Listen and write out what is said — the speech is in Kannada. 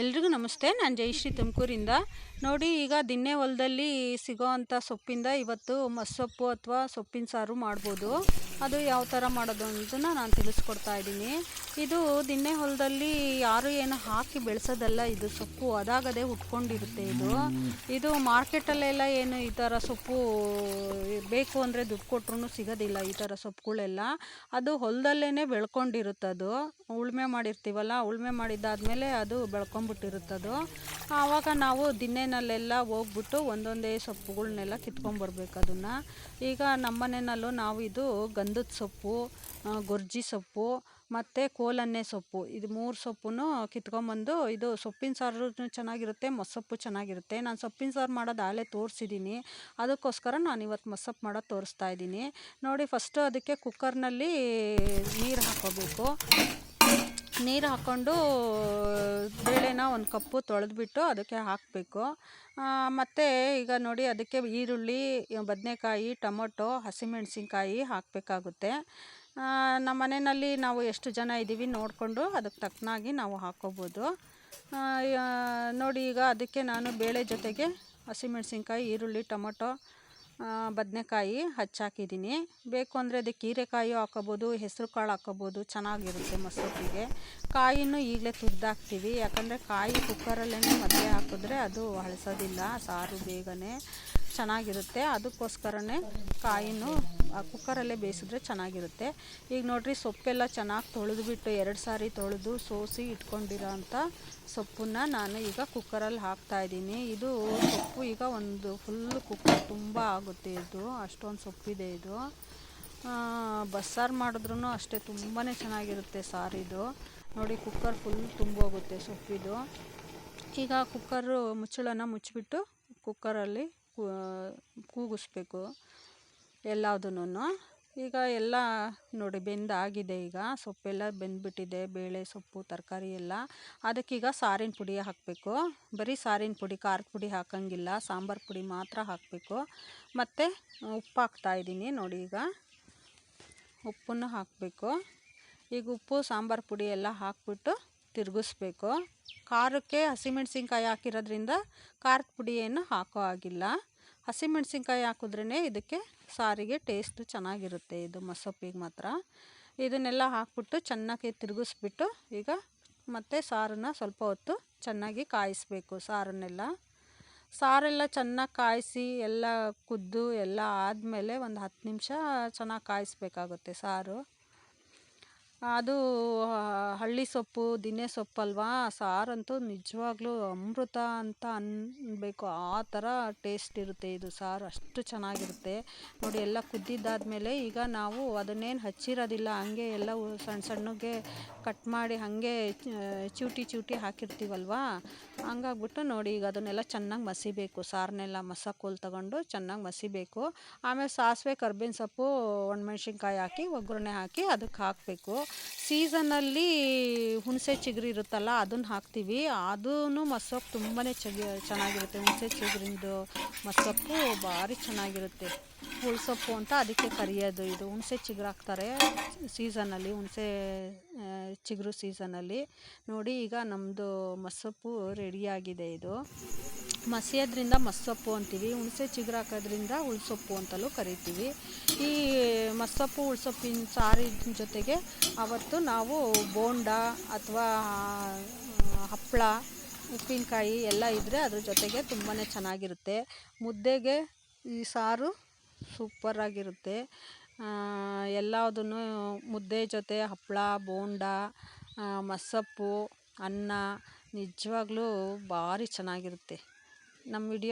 ಎಲ್ರಿಗೂ ನಮಸ್ತೆ. ನಾನು ಜಯಶ್ರೀ ತುಮಕೂರಿಂದ. ನೋಡಿ, ಈಗ ದಿನ್ನೆ ಹೊಲದಲ್ಲಿ ಸಿಗೋ ಅಂಥ ಸೊಪ್ಪಿಂದ ಇವತ್ತು ಮಸ್ಸೊಪ್ಪು ಅಥವಾ ಸೊಪ್ಪಿನ ಸಾರು ಮಾಡ್ಬೋದು. ಅದು ಯಾವ ಥರ ಮಾಡೋದು ಅಂತನ ನಾನು ತಿಳಿಸ್ಕೊಡ್ತಾ ಇದ್ದೀನಿ. ಇದು ದಿನ್ನೆ ಹೊಲದಲ್ಲಿ ಯಾರು ಏನು ಹಾಕಿ ಬೆಳೆಸೋದಲ್ಲ, ಇದು ಸೊಪ್ಪು ಅದಾಗದೇ ಹುಟ್ಕೊಂಡಿರುತ್ತೆ ಇದು. ಇದು ಮಾರ್ಕೆಟಲ್ಲೆಲ್ಲ ಏನು ಈ ಥರ ಸೊಪ್ಪು ಬೇಕು ಅಂದರೆ ದುಡ್ಡು ಕೊಟ್ರೂ ಸಿಗೋದಿಲ್ಲ ಈ ಥರ ಸೊಪ್ಪುಗಳೆಲ್ಲ. ಅದು ಹೊಲದಲ್ಲೇ ಬೆಳ್ಕೊಂಡಿರುತ್ತೆ ಅದು. ಉಳುಮೆ ಮಾಡಿರ್ತೀವಲ್ಲ, ಉಳುಮೆ ಮಾಡಿದ್ದಾದಮೇಲೆ ಅದು ಬೆಳ್ಕೊಂಬಿಟ್ಟಿರುತ್ತದು. ಆವಾಗ ನಾವು ದಿನ್ನೆನಲ್ಲೆಲ್ಲ ಹೋಗ್ಬಿಟ್ಟು ಒಂದೊಂದೇ ಸೊಪ್ಪುಗಳನ್ನೆಲ್ಲ ಕಿತ್ಕೊಂಡ್ಬರ್ಬೇಕು ಅದನ್ನು. ಈಗ ನಮ್ಮನೆಯಲ್ಲೂ ನಾವು ಇದು ಗಂಧದ ಸೊಪ್ಪು ಗೊರ್ಜಿ ಸೊಪ್ಪು ಮತ್ತು ಕೋಲನ್ನೆ ಸೊಪ್ಪು. ಇದು ಮೂರು ಸೊಪ್ಪನ್ನು ಕಿತ್ಕೊಂಬಂದು ಇದು ಸೊಪ್ಪಿನ ಸಾರು ಚೆನ್ನಾಗಿರುತ್ತೆ, ಮೊಸೊಪ್ಪು ಚೆನ್ನಾಗಿರುತ್ತೆ. ನಾನು ಸೊಪ್ಪಿನ ಸಾರು ಮಾಡೋದು ಆಲೇ ತೋರಿಸಿದ್ದೀನಿ ಅದಕ್ಕೋಸ್ಕರ ನಾನು ಇವತ್ತು ಮೊಸಪ್ಪು ಮಾಡೋದು ತೋರಿಸ್ತಾ ಇದ್ದೀನಿ ನೋಡಿ ಫಸ್ಟು ಅದಕ್ಕೆ ಕುಕ್ಕರ್ನಲ್ಲಿ ನೀರು ಹಾಕ್ಕೋಬೇಕು. ನೀರು ಹಾಕ್ಕೊಂಡು, ಬೇಳೆನ ಒಂದು ಕಪ್ಪು ತೊಳೆದ್ಬಿಟ್ಟು ಅದಕ್ಕೆ ಹಾಕಬೇಕು. ಮತ್ತು ಈಗ ನೋಡಿ ಅದಕ್ಕೆ ಈರುಳ್ಳಿ, ಬದನೆಕಾಯಿ, ಟೊಮೊಟೊ, ಹಸಿಮೆಣಸಿನ್ಕಾಯಿ ಹಾಕಬೇಕಾಗುತ್ತೆ. ನಮ್ಮ ಮನೆಯಲ್ಲಿ ನಾವು ಎಷ್ಟು ಜನ ಇದ್ದೀವಿ ನೋಡಿಕೊಂಡು ಅದಕ್ಕೆ ತಕ್ಕನಾಗಿ ನಾವು ಹಾಕ್ಕೋಬೋದು ನೋಡಿ ಈಗ ಅದಕ್ಕೆ ನಾನು ಬೇಳೆ ಜೊತೆಗೆ ಹಸಿಮೆಣಸಿನ್ಕಾಯಿ, ಈರುಳ್ಳಿ, ಟೊಮೊಟೊ ಬದನೆಕಾಯಿ ಹಚ್ಚಾಕಿದ್ದೀನಿ. ಬೇಕು ಅಂದರೆ ಅದಕ್ಕೆ ಹೀರೆಕಾಯಿ ಹಾಕೋಬೋದು, ಹೆಸರು ಕಾಳು ಹಾಕೋಬೋದು, ಚೆನ್ನಾಗಿರುತ್ತೆ ಮೊಸರುಗೆ ಕಾಯಿನೂ ಈಗಲೇ ತುರಿದಾಕ್ತೀವಿ ಯಾಕಂದರೆ ಕಾಯಿ ಕುಕ್ಕರಲ್ಲೇ ಮಧ್ಯೆ ಹಾಕಿದ್ರೆ ಅದು ಹಳಸೋದಿಲ್ಲ ಸಾರು ಬೇಗನೆ ಚೆನ್ನಾಗಿರುತ್ತೆ. ಅದಕ್ಕೋಸ್ಕರನೇ ಕಾಯಿನೂ ಕುಕ್ಕರಲ್ಲೇ ಬೇಯಿಸಿದ್ರೆ ಚೆನ್ನಾಗಿರುತ್ತೆ. ಈಗ ನೋಡಿರಿ ಸೊಪ್ಪೆಲ್ಲ ಚೆನ್ನಾಗಿ ತೊಳೆದ್ಬಿಟ್ಟು ಎರಡು ಸಾರಿ ತೊಳೆದು ಸೋಸಿ ಇಟ್ಕೊಂಡಿರೋ ಅಂಥ ಸೊಪ್ಪನ್ನು ನಾನು ಈಗ ಕುಕ್ಕರಲ್ಲಿ ಹಾಕ್ತಾಯಿದ್ದೀನಿ ಇದು ಸೊಪ್ಪು ಈಗ ಒಂದು ಫುಲ್ಲು ಕುಕ್ಕರ್ ತುಂಬ ಆಗುತ್ತೆ ಇದು. ಅಷ್ಟೊಂದು ಸೊಪ್ಪಿದೆ ಇದು. ಬಸ್ಸಾರು ಮಾಡಿದ್ರೂ ಅಷ್ಟೇ ತುಂಬಾ ಚೆನ್ನಾಗಿರುತ್ತೆ ಸಾರಿದು ನೋಡಿ ಕುಕ್ಕರ್ ಫುಲ್ ತುಂಬೋಗುತ್ತೆ ಸೊಪ್ಪಿದು. ಈಗ ಕುಕ್ಕರು ಮುಚ್ಚಳನ ಮುಚ್ಚಿಬಿಟ್ಟು ಕುಕ್ಕರಲ್ಲಿ ಕೂಗಿಸ್ಬೇಕು. ಎಲ್ಲದನ್ನೂ. ಈಗ ಎಲ್ಲ ನೋಡಿ ಬೆಂದಾಗಿದೆ ಈಗ. ಸೊಪ್ಪೆಲ್ಲ ಬೆಂದ್ಬಿಟ್ಟಿದೆ, ಬೇಳೆ ಸೊಪ್ಪು, ತರಕಾರಿ ಎಲ್ಲ. ಅದಕ್ಕೀಗ ಸಾರಿನ ಪುಡಿ ಹಾಕಬೇಕು. ಬರೀ ಸಾರಿನ ಪುಡಿ, ಖಾರದ ಪುಡಿ ಹಾಕೋಂಗಿಲ್ಲ. ಸಾಂಬಾರು ಪುಡಿ ಮಾತ್ರ ಹಾಕಬೇಕು. ಮತ್ತು ಉಪ್ಪು ಹಾಕ್ತಾಯಿದ್ದೀನಿ ನೋಡಿ ಈಗ. ಉಪ್ಪನ್ನು ಹಾಕಬೇಕು. ಈಗ ಉಪ್ಪು, ಸಾಂಬಾರು ಪುಡಿ ಎಲ್ಲ ಹಾಕ್ಬಿಟ್ಟು ತಿರುಗಿಸ್ಬೇಕು. ಖಾರಕ್ಕೆ ಹಸಿಮೆಣ್ಸಿನ್ಕಾಯಿ ಹಾಕಿರೋದ್ರಿಂದ ಖಾರದ ಪುಡಿ ಏನು ಹಾಕೋ ಆಗಿಲ್ಲ ಹಸಿಮೆಣ್ಸಿನ್ಕಾಯಿ ಹಾಕಿದ್ರೇ ಇದಕ್ಕೆ ಸಾರಿಗೆ ಟೇಸ್ಟು ಚೆನ್ನಾಗಿರುತ್ತೆ. ಇದು ಮಸೊಪ್ಪಿಗೆ ಮಾತ್ರ. ಇದನ್ನೆಲ್ಲ ಹಾಕ್ಬಿಟ್ಟು ಚೆನ್ನಾಗಿ ತಿರುಗಿಸ್ಬಿಟ್ಟು ಈಗ ಮತ್ತು ಸಾರನ್ನು ಸ್ವಲ್ಪ ಹೊತ್ತು ಚೆನ್ನಾಗಿ ಕಾಯಿಸಬೇಕು ಸಾರನ್ನೆಲ್ಲ. ಸಾರೆಲ್ಲ ಚೆನ್ನಾಗಿ ಕಾಯಿಸಿ ಎಲ್ಲ ಕುದ್ದು ಎಲ್ಲ ಆದಮೇಲೆ ಒಂದು ಹತ್ತು ನಿಮಿಷ ಚೆನ್ನಾಗಿ ಕಾಯಿಸ್ಬೇಕಾಗುತ್ತೆ ಸಾರು. ಅದು ಹಳ್ಳಿ ಸೊಪ್ಪು, ದಿನೇ ಸೊಪ್ಪಲ್ವಾ? ಸಾರಂತೂ ನಿಜವಾಗ್ಲೂ ಅಮೃತ ಅಂತ ಅನ್ಬೇಕು. ಆ ಥರ ಟೇಸ್ಟ್ ಇರುತ್ತೆ ಇದು ಸಾರು. ಅಷ್ಟು ಚೆನ್ನಾಗಿರುತ್ತೆ. ನೋಡಿ, ಎಲ್ಲ ಕುದ್ದಿದ್ದಾದಮೇಲೆ ಈಗ ನಾವು ಅದನ್ನೇನು ಹಚ್ಚಿರೋದಿಲ್ಲ. ಹಂಗೆ ಎಲ್ಲ ಸಣ್ಣ ಸಣ್ಣಗೆ ಕಟ್ ಮಾಡಿ ಹಾಗೆ ಚೂಟಿ ಚೂಟಿ ಹಾಕಿರ್ತೀವಲ್ವಾ? ಹಂಗಾಗ್ಬಿಟ್ಟು ನೋಡಿ, ಈಗ ಅದನ್ನೆಲ್ಲ ಚೆನ್ನಾಗಿ ಮಸಿಬೇಕು. ಸಾರನ್ನೆಲ್ಲ ಮಸಕೋಲ್ ತಗೊಂಡು ಚೆನ್ನಾಗಿ ಮಸಿಬೇಕು. ಆಮೇಲೆ ಸಾಸಿವೆ, ಕರ್ಬೇವಿನ ಸೊಪ್ಪು, ಒಣಮೆಣ್ಸಿನ್ಕಾಯಿ ಹಾಕಿ, ಒಗ್ಗರಣೆ ಹಾಕಿ ಅದಕ್ಕೆ ಹಾಕಬೇಕು. ಸೀಸನಲ್ಲಿ ಹುಣಸೆ ಚಿಗುರು ಇರುತ್ತಲ್ಲ, ಅದನ್ನು ಹಾಕ್ತೀವಿ. ಅದೂ ಮಸ್ಸೊಪ್ಪು ತುಂಬಾ ಚಗಿ, ಚೆನ್ನಾಗಿರುತ್ತೆ. ಹುಣಸೆ ಚಿಗುರಿಂದು ಮಸ್ಸೊಪ್ಪು ಭಾರಿ ಚೆನ್ನಾಗಿರುತ್ತೆ. ಹುಳ್ಸೊಪ್ಪು ಅಂತ ಅದಕ್ಕೆ ಕರಿಯೋದು. ಇದು ಹುಣಸೆ ಚಿಗುರು ಹಾಕ್ತಾರೆ ಸೀಸನಲ್ಲಿ, ಹುಣಸೆ ಚಿಗುರು ಸೀಸನಲ್ಲಿ. ನೋಡಿ ಈಗ ನಮ್ಮದು ಮಸ್ಸೊಪ್ಪು ರೆಡಿಯಾಗಿದೆ ಇದು. ಮಸಿಯೋದ್ರಿಂದ ಮಸ್ಸೊಪ್ಪು ಅಂತೀವಿ, ಹುಣಸೆ ಚಿಗುರು ಹಾಕೋದ್ರಿಂದ ಹುಳಸೊಪ್ಪು ಅಂತಲೂ ಕರಿತೀವಿ. ಈ ಮಸ್ಸೊಪ್ಪು ಹುಳಸೊಪ್ಪಿನ ಸಾರಿನ ಜೊತೆಗೆ ಅವತ್ತು ನಾವು ಬೋಂಡ ಅಥವಾ ಹಪ್ಪಳ ಉಪ್ಪಿನಕಾಯಿ ಎಲ್ಲ ಇದ್ದರೆ ಅದ್ರ ಜೊತೆಗೆ ತುಂಬಾ ಚೆನ್ನಾಗಿರುತ್ತೆ. ಮುದ್ದೆಗೆ ಈ ಸಾರು ಸೂಪರಾಗಿರುತ್ತೆ ಎಲ್ಲದನ್ನು ಮುದ್ದೆ ಜೊತೆ ಹಪ್ಪಳ ಬೋಂಡ ಮಸ್ಸೊಪ್ಪು, ಅನ್ನ ನಿಜವಾಗ್ಲೂ ಭಾರಿ ಚೆನ್ನಾಗಿರುತ್ತೆ. ನಮ್ಮ ವಿಡಿಯೋ